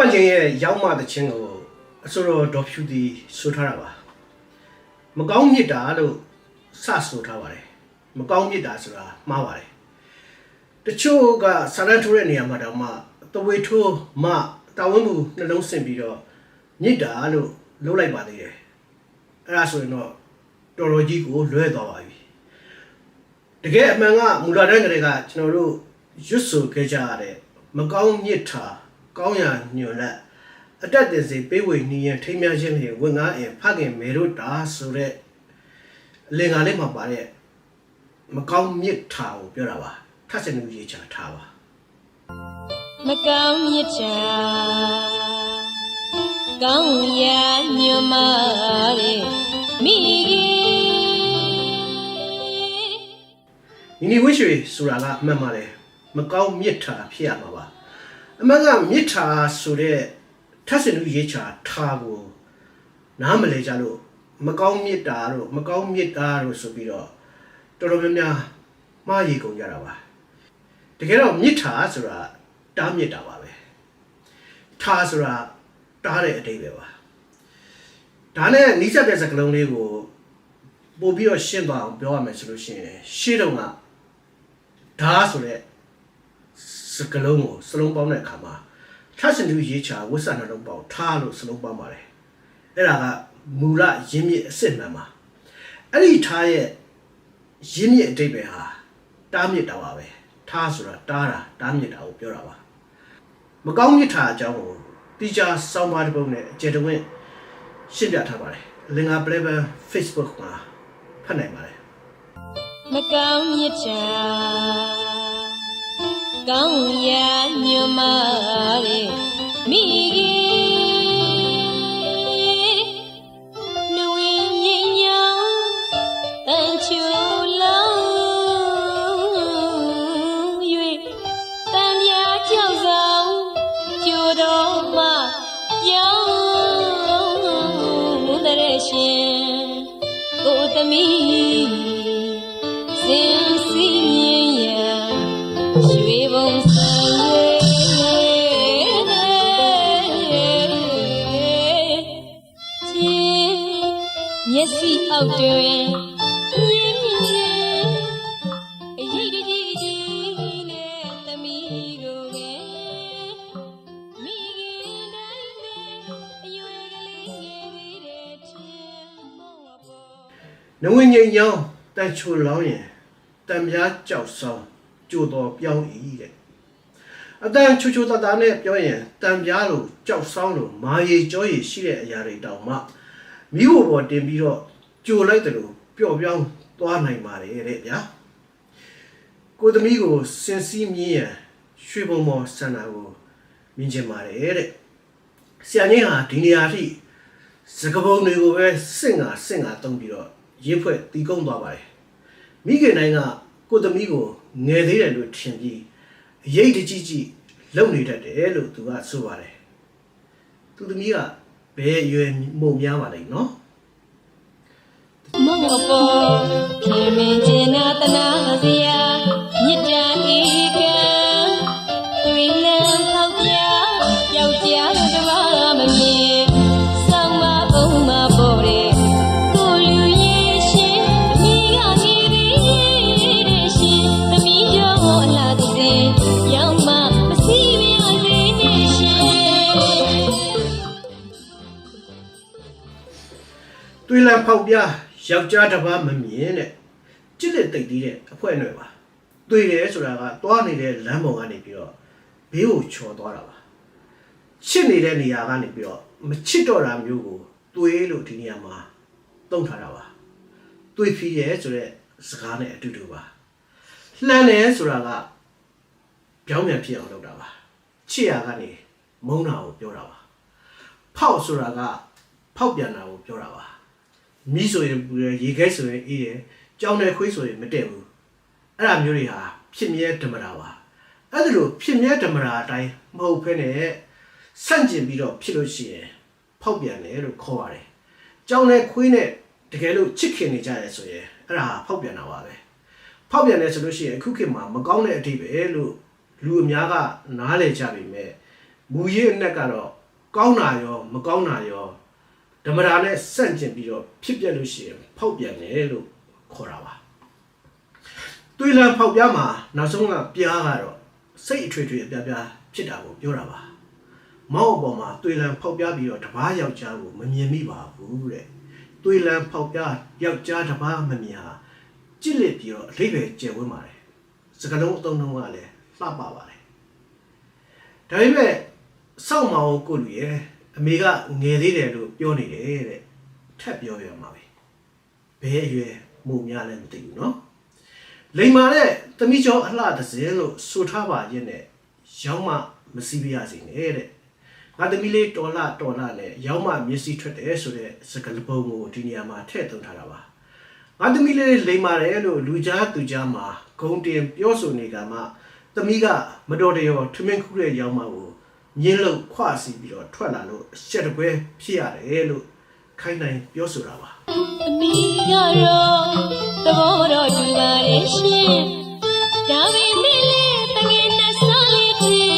မြမချင်းရဲ့ရောက်မှတဲ့ချင်းကိုအစိုးရဒေါ်ဖြူတီဆိုထားတာပါမကောင်းမြစ်တာလို့စဆိုထားပါတယ်မကောင်းမြစ်တာဆိုတာမှားပါတယ်တချို့ကစာရန်ထိုးတဲ့နေရာမှာတောင်မှတဝေထိုးမတာဝန်မှုနှလုံးဆင်ပြီးတော့မြစ်တာလို့လုပ်လိုက်ပါသေးတယ်အဲ့ဒါဆိုရင်တော့တော်တော်ကြီးကိုလွဲသွားပါပြီတကယ်အမှန်ကမူလာတန်းကလေးကကျွန်တော်တို့ရွတ်ဆိုခဲ့ကြရတဲ့မကောင်းမြစ်တာ ကောင်းရာညွန်လက်အတက်တင်စီပေးဝေနီးရင်ထိမ်းမြခြင်းဖြင့်ဝင်ငါအင်ဖခင်မေတို့တာဆိုတဲ့အလင်္ကာလေးမှာပါတဲ့မကောင်းမြစ်တာကိုပြောတာပါထပ်စနူရေးချထားပါမကောင်းမြစ်ချာကောင်းရာညမတဲ့မိခင်နီနီဝိရွှေဆိုတာကအမှန်ပါတယ်မကောင်းမြစ်တာဖြစ်ရမှာပါ အမှန်ကမြစ်တာဆိုတဲ့ထပ်စနူရေးချထားကိုနားမလဲကြလို့မကောင်းမြစ်တာတို့မကောင်းမြစ်တာတို့ဆိုပြီးတော့တော်တော်များများမှားရည်ကုန်ကြတာပါတကယ်တော့မြစ်တာဆိုတာတားမြစ်တာပါပဲထားဆိုတာတားတဲ့အတိတ်ပဲပါဒါနဲ့နီးစပ်တဲ့စကားလုံးလေးကိုပို့ပြီးတော့ရှင်းသွားအောင်ပြောရမယ်ဆိုလို့ရှိရင်ရှေ့တုန်းကဓာဆိုတဲ့စ ကလုံးကိုစလုံးပေါင်းတဲ့အခါမှာထပ်စင်သူရေးချာဝတ်ဆန်နှလုံးပေါင်းထားလို့စလုံးပေါင်းပါတယ်အဲ့ဒါကမူလရင်းမြစ်အစစ်မှန်ပါအဲ့ဒီထားရဲ့ရင်းမြစ်အတိတ်ပဲဟာတားမြစ်တာပါပဲထားဆိုတာတားတာတားမြစ်တာကိုပြောတာပါမကောင်းမြစ်တာအကြောင်းကိုတိကျစောင်းပါတစ်ပုဒ်နဲ့အကျေတဝင့်ရှင်းပြထားပါတယ်လင်္ကာ Playboy Facebook မှာဖတ်နိုင်ပါတယ်မကောင်းမြစ်ချာ ကောင်းရာညမတဲ့မိခင်နှဝင်းမြင်ညောင်းတန်ချိုလုံး၍တန်ပြာကြောက်ဆောင်ကျိုတော်မှရောင်းတဲ့ရှင်ကိုသမီး က်စိအောက်တွင်မြင်မြင်အရေးတကြီးကြီးနဲ့သမီးကိုပဲမိခင်တိုင်းနဲ့အရွယ်ကလေးငယ်သေးတဲ့ချင်မောအပေါ်နဝိညာဉ်ရောင်းတန်ချိုလောင်းရင်တံပြားကြောက်ဆောင်ကြိုတော်ပြောင်းဤတဲ့အတန်ချူချူတတနဲ့ပြောရင်တံပြားလိုကြောက်ဆောင်လိုမာရီကြောရည်ရှိတဲ့အရာတွေတောင်မှမိဖို့ပေါ်တင်ပြီးတော့ ကြိုလိုက်တယ်လို့ပျော့ပြောင်းသွားနိုင်ပါတယ်တဲ့ဗျာကိုသမီးကိုစင်စီမြင်းရန်ရွှေဘုံမော်စန္ဒာကိုမြင်ချင်ပါတယ်တဲ့ဆရာကြီးဟာဒီနေရာထိစကပုံတွေကိုပဲစင့်ငါစင့်ငါတုံးပြီးတော့ရင်းဖွဲ့တီးကုန်းသွားပါတယ်မိခင်တိုင်းကကိုသမီးကိုငယ်သေးတယ်လို့ထင်ပြီးအရေးတကြီးကြီးလုံနေတတ်တယ်လို့သူကဆိုပါတယ်သူသမီးကဘယ်အရွယ်မှုံများပါလိမ့်နော် မောင်အပေါ်ခင်မင်းကျင်နာတနာစရာမြစ်တာဧကံတွေလန်းထောက်ပြယောက်ျားတို့တဘာမမြင်ဆောင်းမအောင်မပေါ်တဲ့ကိုလူရဲ့ရှင်မိကနေသေးရဲ့ရှင်သမီးကျော်အလားတည်းရောက်မှမစီမရသေးနဲ့ရှင်တွေးလံဖောက်ပြ ယောက်ျားတစ်ပါးမမြင်တဲ့ကြစ်လက်တိတ်သေးတဲ့အဖွဲအနွယ်ပါတွေးတယ်ဆိုတာကတွားနေတဲ့လမ်းပေါ်ကနေပြီးတော့ဘေးကိုချော်သွားတာပါချစ်နေတဲ့နေရာကနေပြီးတော့မချစ်တော့တာမျိုးကိုတွေးလို့ဒီနေရာမှာတုံးထားတာပါတွေးဖြစ်ရဲဆိုတဲ့စကားနဲ့အတူတူပါလှမ်းတယ်ဆိုတာကပြောင်းပြန်ဖြစ်အောင်လုပ်တာပါချစ်ရကနေမုန်းတာကိုပြောတာပါဖောက်ဆိုတာကဖောက်ပြန်တာကိုပြောတာပါ မိဆိုရင်ပူတယ်ရေခဲဆိုရင်အေးတယ်ကြောင်တယ်ခွေးဆိုရင်မတည့်ဘူးအဲ့ဒါမျိုးတွေဟာဖြစ်မြဲဓမ္မတာပါအဲ့ဒါလို့ဖြစ်မြဲဓမ္မတာအတိုင်းမဟုတ်ဖ ೇನೆ ဆန့်ကျင်ပြီးတော့ဖြစ်လို့ရှိရင်ဖောက်ပြန်တယ်လို့ခေါ်ပါတယ်။ကြောင်နဲ့ခွေးနဲ့တကယ်လို့ချစ်ခင်နေကြရဲဆိုရင်အဲ့ဒါဟာဖောက်ပြန်တာပါပဲ။ဖောက်ပြန်တယ်ဆိုလို့ရှိရင်အခုခေတ်မှာမကောင်းတဲ့အထိပဲလို့လူအများကနားလည်ကြပြီမဲ့မူရင်းအနက်ကတော့ကောင်းတာရောမကောင်းတာရော ဓမ္မတာနဲ့ဆန့်ကျင်ပြီးတော့ဖြစ်ပြက်လို့ရှိရင်ဖောက်ပြန်တယ်လို့ခေါ်တာပါတွေးလံဖောက်ပြားမှာနောက်ဆုံးကပြားကတော့စိတ်အထွေထွေအပြားပြားဖြစ်တာကိုပြောတာပါမောက်အပေါ်မှာတွေးလံဖောက်ပြားပြီးတော့တပားယောက်ျားကိုမမြင်မိပါဘူးတဲ့တွေးလံဖောက်ပြားယောက်ျားတပားမမြင်ဟာကြစ်လက်ပြီးတော့အလေးပဲကျယ်ဝန်းပါတယ်စကလုံးအသုံးလုံးကလည်းလှပပါတယ်ဒါပေမဲ့စောင့်မအောင်ကိုလူရဲ့ အမေကငယ်သေးတယ်လို့ပြောနေတယ်တဲ့ထပ်ပြောပြမှာပဲဘဲအရွယ်မှုများလည်းမသိဘူးเนาะလိန်မာတဲ့သမီးကျော်အလှတစ်စင်းလို့ဆိုထားပါရဲ့နဲ့ရောင်းမမစီးပြရစီနဲ့တဲ့ငါသမီးလေးတော်လာတော်လာနဲ့ရောင်းမမျက်စိထွက်တယ်ဆိုတဲ့စကားလုံးကိုဒီနေရာမှာထည့်သွင်းထားတာပါငါသမီးလေးလိန်မာတယ်လို့လူကြားသူကြားမှာဂုံတင်ပြောဆိုနေကမှ သမီးကမတော်တရောထမင်းခုတဲ့ရောင်းမကို ညင်းလို့ခွစီပြီးတော့ထွက်လာလို့ရှက်တပွဲဖြစ်ရတယ်လို့ခိုင်းနိုင်ပြောဆိုတာပါအမိကတော့သဘောတော့တူပါရဲ့ရှင်ဒါပေမဲ့လေတငယ်နဲ့စားလေးချင်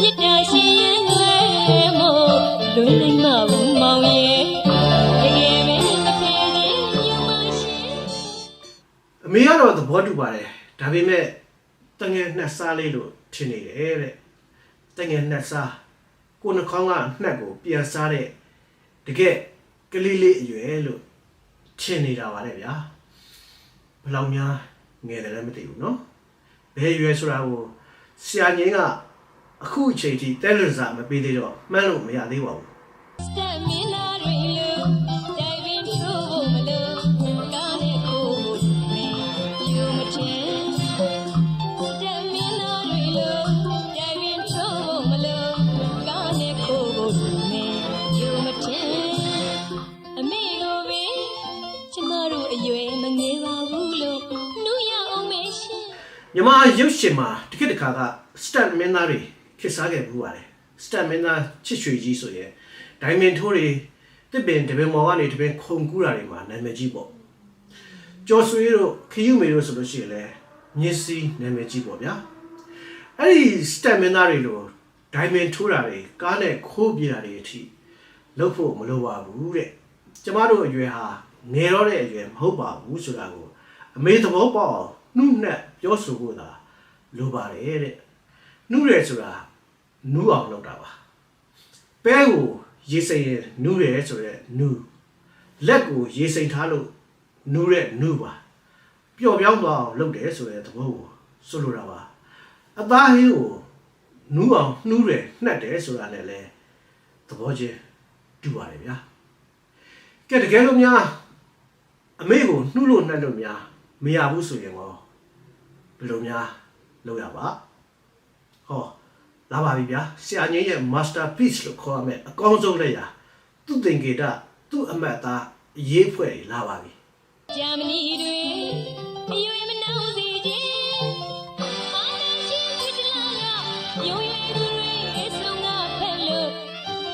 မြစ်တာရှင်ရဲ့လွယ်မို့လွယ်နိုင်မှာဘူးမောင်ရဲ့တကယ်ပဲတစ်ဖက်ချင်းယူမရှင်အမေကတော့သဘောတူပါတယ်ဒါပေမဲ့တငယ်နှစ်စားလေးလို့ထင်နေတယ်တဲ့ တငယ်နှစ်စားကိုနှာခေါင်းကနှက်ကိုပြန်စားတဲ့တကယ်ကလေးလေးအရွယ်လို့ထင်နေတာပါလေဗျာဘယ်လောက်များငယ်တယ်လည်းမသိဘူးเนาะဘယ်ရွယ်ဆိုတာကိုဆရာငင်းကအခုအချိန်ထိတဲလွန်စာမပေးသေးတော့မှန်းလို့မရသေးပါဘူး ရုပ်ရှင်မှာတစ်ခေတ်တစ်ခါကစတတ်မင်းသားတွေခေတ်စားခဲ့ဘူးပါတယ်စတတ်မင်းသားချစ်ရွှေကြီးဆိုရင်ဒိုင်မန်ထိုးတွေတစ်ပင်တပင်မော်ကနေတပင်ခုံကူးတာတွေမှာနာမည်ကြီးပေါ့ကျော်ဆွေတို့ခယူမေတို့ဆိုလို့ရှိရင်လည်းမြစ်စီနာမည်ကြီးပေါ့ဗျာအဲ့ဒီစတတ်မင်းသားတွေလိုဒိုင်မန်ထိုးတာတွေကားနဲ့ခိုးပြေးတာတွေအထိလုပ်ဖို့မလိုပါဘူးတဲ့ကျမတို့အရွယ်ဟာငယ်တော့တဲ့အရွယ်မဟုတ်ပါဘူးဆိုတာကိုအမေသဘောပေါက်အောင် နှုတ်နဲ့ပြောဆိုဖို့သာလိုပါတယ်တဲ့နှုတ်ရဲဆိုတာနူးအောင်လုပ်တာပါပဲကိုရေစိမ်ရင်နူးရဲဆိုတဲ့နူးလက်ကိုရေစိမ်ထားလို့နူးတဲ့နူးပါပျော့ပြောင်းသွားအောင်လုပ်တယ်ဆိုတဲ့သဘောကိုဆိုလိုတာပါအသားဟင်းကိုနူးအောင်နှူးတယ်နှက်တယ်ဆိုတာနဲ့လည်းသဘောချင်းတူပါတယ်ဗျာကဲတကယ်လို့များအမေကိုနှုတ်လို့နှက်လို့များ မရဘူးဆိုရင်ရောဘယ်လိုများလုပ်ရပါဟောလာပါပြီဗျာဆရာကြီးရဲ့ masterpiece လို့ခေါ်ရမယ်အကောင်းဆုံးလက်ရာသူ့သင်္ကေတသူ့အမတ်သားအရေးဖွဲ့တွေလာပါပြီဂျာမနီတွေအရွယ်မနှောင်းစေခြင်းအာနာရှင်ဝိတလာကယုံရည်သူတွေအဆုံးကဖက်လို့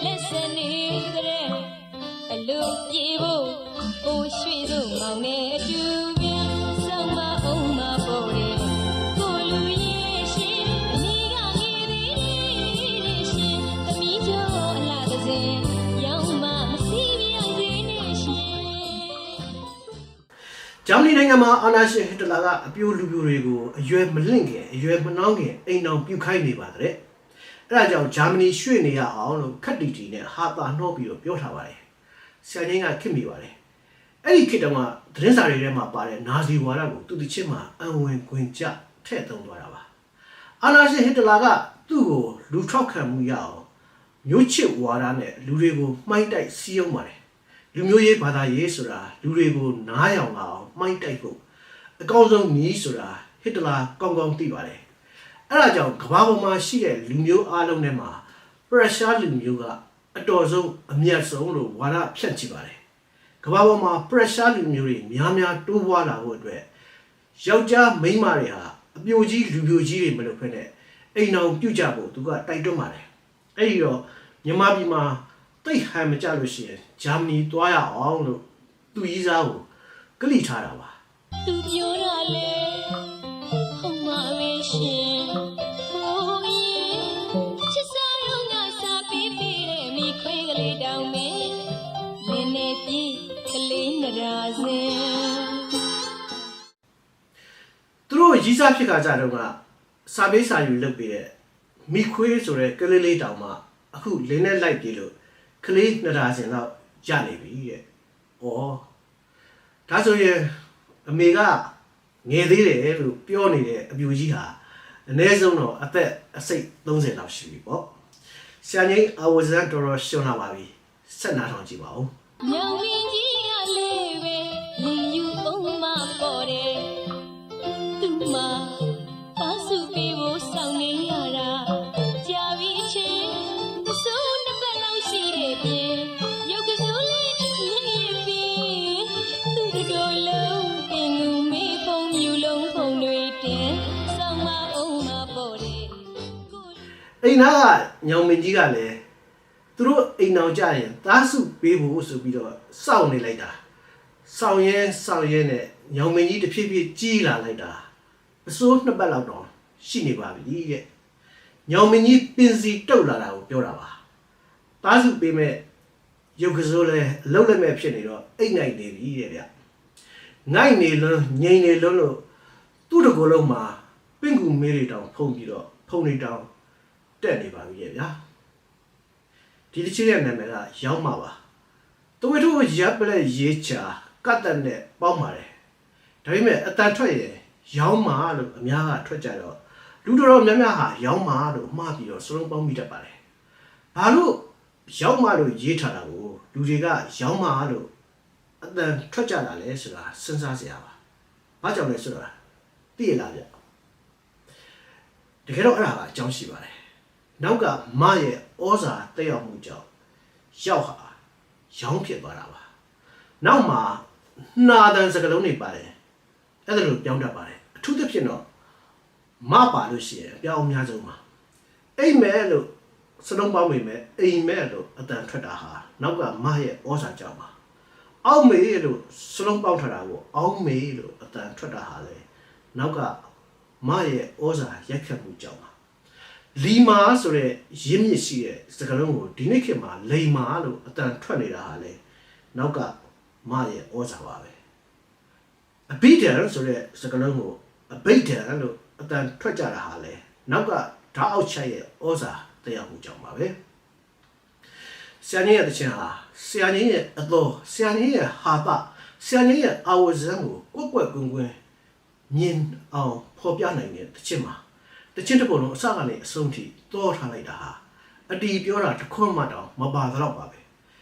လက်စနေတဲ့အလို့ပြေဖို့ကိုရွှေစုံမောင်နဲ့အတူ မနီနိုင်ငံမှာအာနာရှင်ဟစ်တလာကအပြိုလူပြိုတွေကိုအရွယ်မလင့်ခင်အရွယ်မနှောင်းခင်အိမ်အောင်ပြုတ်ခိုင်းနေပါတဲ့အဲ့ဒါကြောင့်ဂျာမနီရွှေ့နေရအောင်လို့ခက်တီတီနဲ့ဟာတာနှောပြီးတော့ပြောထားပါတယ်ဆရာကြီးကခင်မိပါတယ်အဲ့ဒီခေတ်တုန်းကသတင်းစာတွေထဲမှာပါတဲ့နာဇီဝါဒကိုသူတစ်ချင်းမှာအံဝင်ခွင်ကြထည့်သုံးသွားတာပါအာနာရှင်ဟစ်တလာကသူ့ကိုလူထောက်ခံမှုရအောင်မျိုးချစ်ဝါဒနဲ့လူတွေကိုမှိုင်းတိုက်စီးအောင်ပါတယ် လူမျိုးရေးဘာသာရေးဆိုတာလူတွေကိုနားယောင်လာအောင်မှိုင်းတိုက်ဖို့အကောင်းဆုံးနည်းဆိုတာဟစ်တလာကောင်းကောင်းသိပါတယ်အဲ့ဒါကြောင့်ကမ္ဘာပေါ်မှာရှိတဲ့လူမျိုးအလုံးထဲမှာပရက်ရှားလူမျိုးကအတော်ဆုံးအမြတ်ဆုံးလို့ဝါဒဖြန့်ချပါတယ်ကမ္ဘာပေါ်မှာ pressure လူမျိုးတွေများများတိုးပွားလာဖို့အတွက်ယောက်ျားမိန်းမတွေဟာအပြိုကြီးလူပြိုကြီးတွေမလုပ်ဖ ೇನೆ အိမ်အောင်ပြုတ်ကြဖို့သူကတိုက်တွန်းပါတယ်အဲ့ဒီတော့မြန်မာပြည်မှာ တိတ်ဟန်မကြလို့ရှိရင်ဂျာမနီသွားရအောင်လို့သူ့ရီးစားကိုကလိထားတာပါသူပြောတာလေဟုတ်မှာပဲရှင်သူတို့ရေးစားဖြစ်ခါကြတော့ကစာပေးစာယူလုပ်ပြီးတဲ့မိခွေးဆိုတဲ့ကလေးလေးတောင်မှအခုလင်းနဲ့လိုက်ပြီးလို့ ကလေးနှစ်ဒါစင်တော့ရနေပြီတဲ့။ဩဒါဆိုရင်အမေကငယ်သေးတယ်လို့ပြောနေတဲ့အပြူကြီးဟာအနည်းဆုံးတော့အသက်အစိတ်30လောက်ရှိပြီပေါ့။ဆရာကြီးအဝဇန်တော်တော်ရှုံးလာပါပြီ။ဆက်နာထောင်ကြည့်ပါဦး။ညောင်ပင်ကြီး အိမ်သားကညောင်မင်းကြီးကလည်းသူတို့အိမ်အောင်ကြရင်သားစုပေးဖို့ဆိုပြီးတော့စောင့်နေလိုက်တာစောင့်ရဲစောင့်ရဲနဲ့ညောင်မင်းကြီးတဖြည်းဖြည်းကြီးလာလိုက်တာအစိုးနှစ်ပတ်လောက်တော့ရှိနေပါပြီတဲ့ညောင်မင်းကြီးပင်စီတုတ်လာတာကိုပြောတာပါသားစုပေးမဲ့ရုပ်ကစိုးလဲအလုံးလည်းမဲ့ဖြစ်နေတော့အိတ်ငိုက်နေပြီတဲ့ဗျငိုက်နေလို့ငိန်နေလို့လို့သူ့တကောလုံးမှာပင့်ကူမေးတွေတောင်ဖုံပြီးတော့ဖုံနေတောင် တက်နေပါပြီရဲ့ဗျာဒီတစ်ချင်းရဲ့နာမည်ကရောက်မှာပါတဝဲတို့ရပ်ပလက်ရေးချာကတ်တက်နဲ့ပေါင်းပါတယ်ဒါပေမဲ့အတန်ထွက်ရင်ရောင်းမာလို့အများကထွက်ကြတော့လူတော်တော်များများဟာရောင်းမာလို့မှားပြီးတော့စလုံးပေါင်းမိတတ်ပါတယ်ဘာလို့ရောင်းမာလို့ရေးထားတာကိုလူတွေကရောင်းမာလို့အတန်ထွက်ကြတာလဲဆိုတာစဉ်းစားစရာပါဘာကြောင့်လဲဆိုတော့သိရလားဗျတကယ်တော့အဲ့ဒါကအကြောင်းရှိပါတယ်။ နောက်ကမရဲ့ဩဇာတက်ရောက်မှုကြောင့်ရောက်ဟာရောင်းဖြစ်သွားတာပါ။နောက်မှာနှာတန်စကလုံးတွေပါတယ်။အဲ့ဒါလိုပြောင်းတတ်ပါတယ်။အထူးသဖြင့်တော့မပါလို့ရှိရင်အပြောင်းအများဆုံးပါ။အိမ်မဲလို့စလုံးပေါင်းမိမယ်အိမ်မဲလို့အတန်ထွက်တာဟာနောက်ကမရဲ့ဩဇာကြောင့်ပါ။အောက်မေလို့စလုံးပေါင်းထားတာကိုအောက်မေလို့အတန်ထွက်တာဟာလေနောက်ကမရဲ့ဩဇာရက်ခတ်မှုကြောင့်ပါ လီမာဆိုတဲ့ရင်းမြစ်ရှိတဲ့စကားလုံးကိုဒီနေ့ခေတ်မှာလိန်မာလို့အတန်ထွက်နေတာဟာလေနောက်ကမရဲ့ဩဇာပါပဲအဘိဓမ္ဆိုတဲ့စကားလုံးကိုအဘိဓမ္လို့အတန်ထွက်ကြတာဟာလေနောက်ကဓာတ်အောက်ချက်ရဲ့ဩဇာတရားမှုကြောင့်ပါပဲဆရာကြီးရဲ့တခြင်းဟာဆရာကြီးရဲ့အတော်ဆရာကြီးရဲ့ဟာပဆရာကြီးရဲ့အာဝဇန်ကိုကွက်ကွက်ကွင်းကွင်းမြင်အောင်ဖော်ပြနိုင်တဲ့တချင်မှာ တချင်တစ်ပုံလုံးအစကနေအဆုံးထိတောထားလိုက်တာဟာအတီပြောတာတစ်ခွန်းမှတောင်မပါတော့ပါပဲ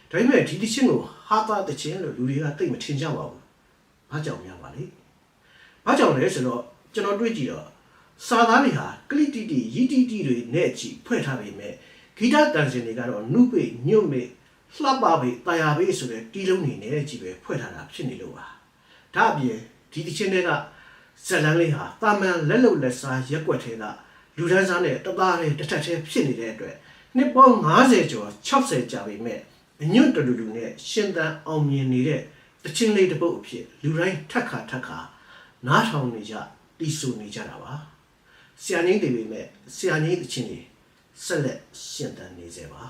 ဒါပေမဲ့ဒီတချင်ကိုဟာတာတချင်လို့လူတွေကသိမထင်ကြပါဘူးဘာကြောင့်များပါလဲဘာကြောင့်လဲဆိုတော့ကျွန်တော်တွေ့ကြည့်တော့စာသားတွေဟာကလိတီတီရီတီတီတွေနဲ့ကြည့်ဖွဲ့ထားပေမဲ့ဂီတတန်စင်တွေကတော့နုပေညွတ်မေလှပပေတာယာပေဆိုတဲ့တီးလုံးတွေနဲ့ကြည့်ပဲဖွဲ့ထားတာဖြစ်နေလို့ပါဒါအပြင်ဒီတချင်တွေကဇက်လန်းလေးဟာတာမန်လက်လုံလက်စားရက်ွက်ထဲက လူဒန်းစားနဲ့တသားလေးတစ်ထက်တည်းဖြစ်နေတဲ့အတွက်နှစ်ပေါင်း90ကျော်60ကြာပြီမဲ့အညွန့်တလူလူနဲ့ရှင်သန်အောင်မြင်နေတဲ့တချင်းလေးတစ်ပုတ်အဖြစ်လူတိုင်းထက်ခါထက်ခါနားထောင်နေကြတီးဆူနေကြတာပါဆရာကြီးတွေပေမဲ့ဆရာကြီးတချင်းတွေဆက်လက်ရှင်သန်နေစေပါ